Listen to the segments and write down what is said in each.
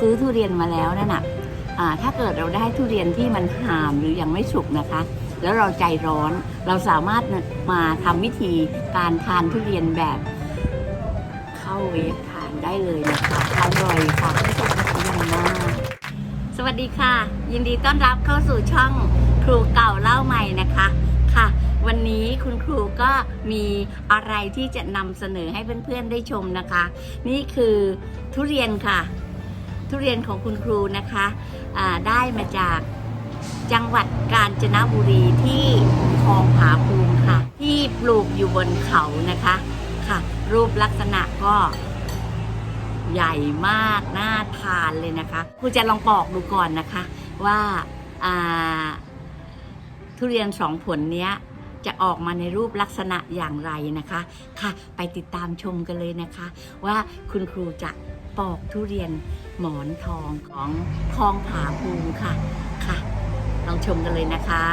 ซื้อทุเรียนมาแล้วนั่นน่ะถ้าเกิดเราได้ทุเรียนที่มันหามหรือยังไม่สุกนะคะ แล้วเราใจร้อนเราสามารถมาทำวิธีการทานทุเรียนแบบเข้าเวฟทานได้เลยนะคะอร่อยค่ะไม่ตกยังมากสวัสดีค่ะ ยินดีต้อนรับเข้าสู่ช่องครูเก่าเล่าใหม่นะคะค่ะ วันนี้คุณครูก็มีอะไรที่จะนำเสนอให้เพื่อนๆได้ชมนะคะ นี่คือทุเรียนค่ะ ทุเรียนของคุณครูนะคะได้มาจากจังหวัดกาญจนบุรีที่คลองผาภูมิค่ะ ที่ปลูกอยู่บนเขานะคะค่ะ รูปลักษณะก็ใหญ่มากน่าทานเลยนะคะครูจะลองปอกดูก่อนนะคะว่าอ่าทุเรียนสองผลเนี้ย จะออกมาในรูปลักษณะอย่างไรนะคะค่ะ ไปติดตามชมกันเลยนะคะ ว่าคุณครูจะปอกทุเรียนหมอนทองของคลองผาภูมิค่ะค่ะ ลองชมกันเลยนะคะ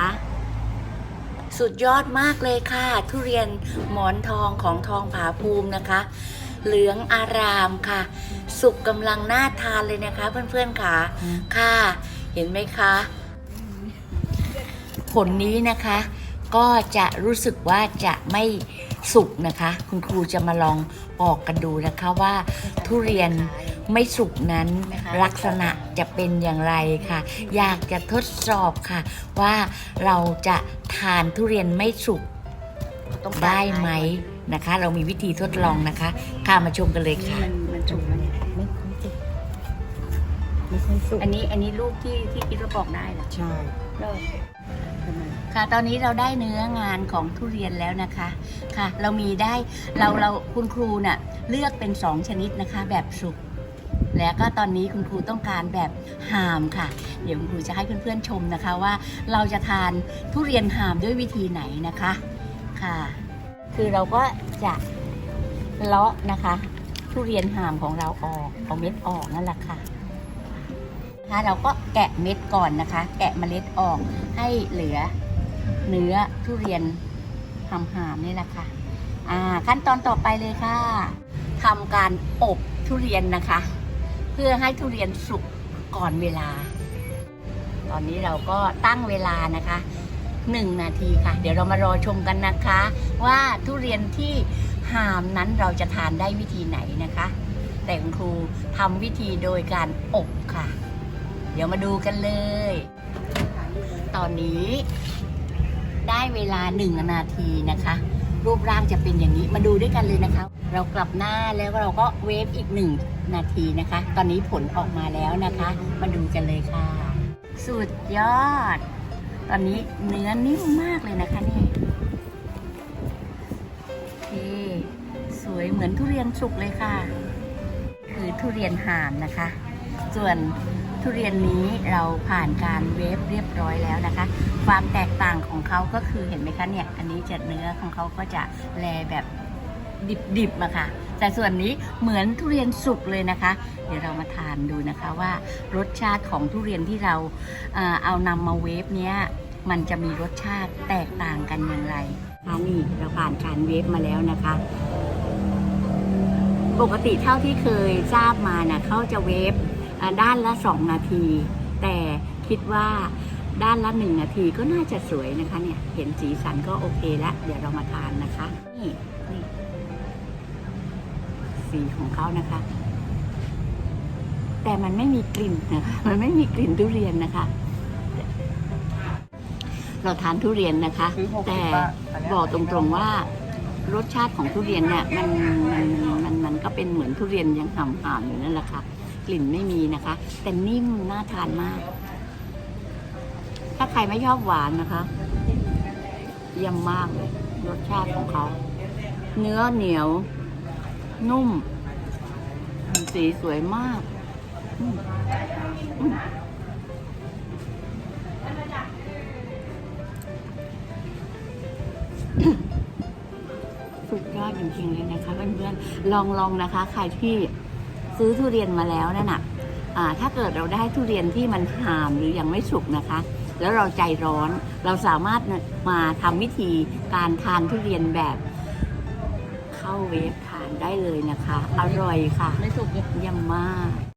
สุดยอดมากเลยค่ะ ทุเรียนหมอนทองของทองผาภูมินะคะ เหลืองอารามค่ะ สุกกำลังน่าทานเลยนะคะ เพื่อนๆค่ะค่ะ เห็นไหมคะ ผลนี้นะคะ ก็จะรู้สึกว่าจะไม่สุกนะคะ คุณครูจะมาลองปอกกันดูนะคะว่า ทุเรียนไม่สุกนั้นลักษณะจะเป็นอย่างไรค่ะ อยากจะทดสอบค่ะ ว่าเราจะทานทุเรียนไม่สุกได้ไหมนะคะ เรามีวิธีทดลองนะคะ ค่ะมาชมกันเลยค่ะมันมันสุกแล้วเนี่ยไม่ค่อยสุกไม่ค่อยสุกอันนี้อันนี้ลูกที่ที่คิดว่าปอกได้เหรอใช่ ทำไมค่ะ ตอนนี้เราได้เนื้องานของทุเรียนแล้วนะคะค่ะ เรามีได้เราเราคุณครูน่ะเลือกเป็นสองชนิดนะคะ แบบสุกแล้วก็ตอนนี้คุณครูต้องการแบบหามค่ะ เดี๋ยวคุณครูจะให้เพื่อนๆชมนะคะว่า เราจะทานทุเรียนหามด้วยวิธีไหนนะคะค่ะ คือเราก็จะเลาะนะคะ ทุเรียนหามของเราออกเอาเม็ดออกนั่นแหละค่ะ นะคะเราก็แกะเม็ดก่อนนะคะ แกะเมล็ดออกให้เหลือเนื้อทุเรียนหามนี่แหละค่ะอ่าขั้นตอนต่อไปเลยค่ะทำการอบทุเรียนนะคะ เพื่อให้ทุเรียนสุกก่อนเวลา ตอนนี้เราก็ตั้งเวลานะคะหนึ่งนาทีค่ะ เดี๋ยวเรามารอชมกันนะคะ ว่าทุเรียนที่หามนั้นเราจะทานได้วิธีไหนนะคะ แต่คุณครูทำวิธีโดยการอบค่ะ เดี๋ยวมาดูกันเลย ตอนนี้ ได้เวลาหนึ่งนาทีนะคะ รูปร่างจะเป็นอย่างนี้มาดูด้วยกันเลยนะคะ เรากลับหน้าแล้วเราก็เวฟอีกหนึ่งนาทีนะคะ ตอนนี้ผลออกมาแล้วนะคะ มาดูกันเลยค่ะ สุดยอด ตอนนี้เนื้อนิ่มมากเลยนะคะนี่เคสวยเหมือนทุเรียนสุกเลยค่ะ คือทุเรียนห่ามนะคะ ส่วน ทุเรียนนี้เราผ่านการเวฟเรียบร้อยแล้วนะคะ ความแตกต่างของเขาก็คือเห็นไหมคะเนี่ย อันนี้จะเนื้อของเขาก็จะแลแบบดิบๆอะค่ะ แต่ส่วนนี้เหมือนทุเรียนสุกเลยนะคะ เดี๋ยวเรามาทานดูนะคะว่ารสชาติของทุเรียนที่เราเอานำมาเวฟเนี้ยมันจะมีรสชาติแตกต่างกันอย่างไรคะนี่เราผ่านการเวฟมาแล้วนะคะ ปกติเท่าที่เคยทราบมานะเขาจะเวฟ ด้านละ 2 นาที แต่คิดว่าด้านละ 1 นาทีก็น่าจะสวยนะคะเนี่ยเห็นสีสันก็โอเคแล้ว เดี๋ยวเรามาทานนะคะ นี่นี่สีของเขานะคะ แต่มันไม่มีกลิ่นนะคะมันไม่มีกลิ่นทุเรียนนะคะ เราทานทุเรียนนะคะ แต่บอกตรงๆว่ารสชาติของทุเรียนเนี่ยมันมันมันมันก็เป็นเหมือนทุเรียนยังหำๆอยู่นั่นแหละค่ะ กลิ่นไม่มีนะคะ แต่นิ่มน่าทานมาก ถ้าใครไม่ชอบหวานนะคะเยี่ยมมากเลยรสชาติของเขา เนื้อเหนียว นุ่ม สีสวยมากสุดยอดจริงๆเลยนะคะเพื่อนๆลองลองนะคะ ใครที่ ซื้อทุเรียนมาแล้วนั่นน่ะอ่าถ้าเกิดเราได้ทุเรียนที่มันหามหรือยังไม่สุกนะคะ แล้วเราใจร้อนเราสามารถมาทำวิธีการทานทุเรียนแบบเข้าเวฟทานได้เลยนะคะ อร่อยค่ะ ไม่สุกเยี่ยมมาก